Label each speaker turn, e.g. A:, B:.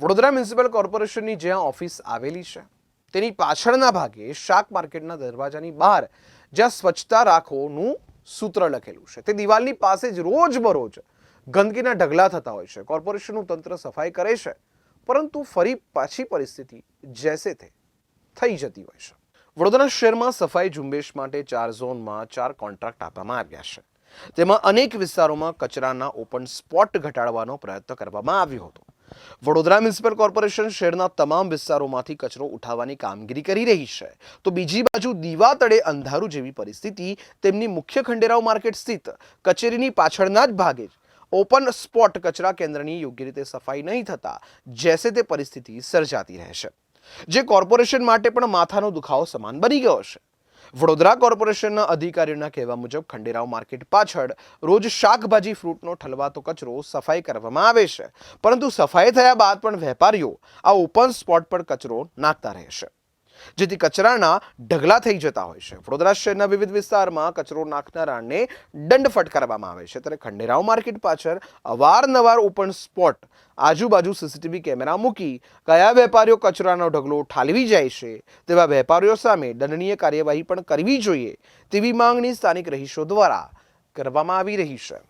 A: Vadodara municipal કોર્પોરેશનની જ્યાં office આવેલી છે, તેની પાછળના ભાગે શાક માર્કેટના દરવાજાની બહાર જ્યાં સ્વચ્છતા રાખોનું સૂત્ર લખેલું છે. તે દિવાલની પાસે જ રોજબરોજ ગંદકીના ઢગલા થતા હોય છે. કોર્પોરેશનનું તંત્ર સફાઈ કરે છે, પરંતુ ફરી પાછી પરિસ્થિતિ જેસે તે થઈ જતી હોય છે. વડોદરા શહેરમાં સફાઈ ઝુંબેશ માટે ચાર ઝોનમાં ચાર કોન્ટ્રાક્ટ આપવામાં આવ્યા છે. તેમાં અનેક વિસ્તારોમાં કચરાના ઓપન સ્પોટ ઘટાડવાનો પ્રયત્ન કરવામાં આવ્યો હતો. વડોદરા મ્યુનિસિપલ કોર્પોરેશન શહેરના તમામ વિસ્તારોમાંથી કચરો ઉઠાવવાની કામગીરી કરી રહી છે. તો બીજી બાજુ દીવા તળે અંધારું જેવી પરિસ્થિતિ તેમની મુખ્ય ખંડેરાવ માર્કેટ સ્થિત કચેરીની પાછળના જ ભાગે ઓપન સ્પોટ કચરા કેન્દ્રની યોગ્ય રીતે સફાઈ નહીં થતા જેસે તે પરિસ્થિતિ સર્જાતી રહેશે જે કોર્પોરેશન માટે પણ માથાનો દુખાવો સમાન બની ગયો છે વડોદરા કોર્પોરેશનના અધિકારીઓના કહેવા મુજબ ખંડેરાવ માર્કેટ પાછળ રોજ શાકભાજી, ફ્રૂટનો ઠલવાતો કચરો સફાઈ કરવામાં આવે છે. પરંતુ સફાઈ થયા બાદ પણ વેપારીઓ આ ઓપન સ્પોટ પર કચરો નાખતા રહે છે. જેથી કચરાના ઢગલા થઈ જતા હોય છે. વડોદરા શહેરના વિવિધ વિસ્તારમાં કચરો નાખનારાને દંડ ફટકારવામાં આવે છે. ત્યારે ખંડેરાવ માર્કેટ પાછળ અવારનવાર ઓપન સ્પોટ આજુબાજુ સીસીટીવી કેમેરા મૂકી કયા વેપારીઓ કચરાનો ઢગલો ઠાલવી જાય છે તેવા વેપારીઓ સામે દંડનીય કાર્યવાહી પણ કરવી જોઈએ તેવી માંગણી સ્થાનિક રહીશો દ્વારા કરવામાં આવી રહી છે.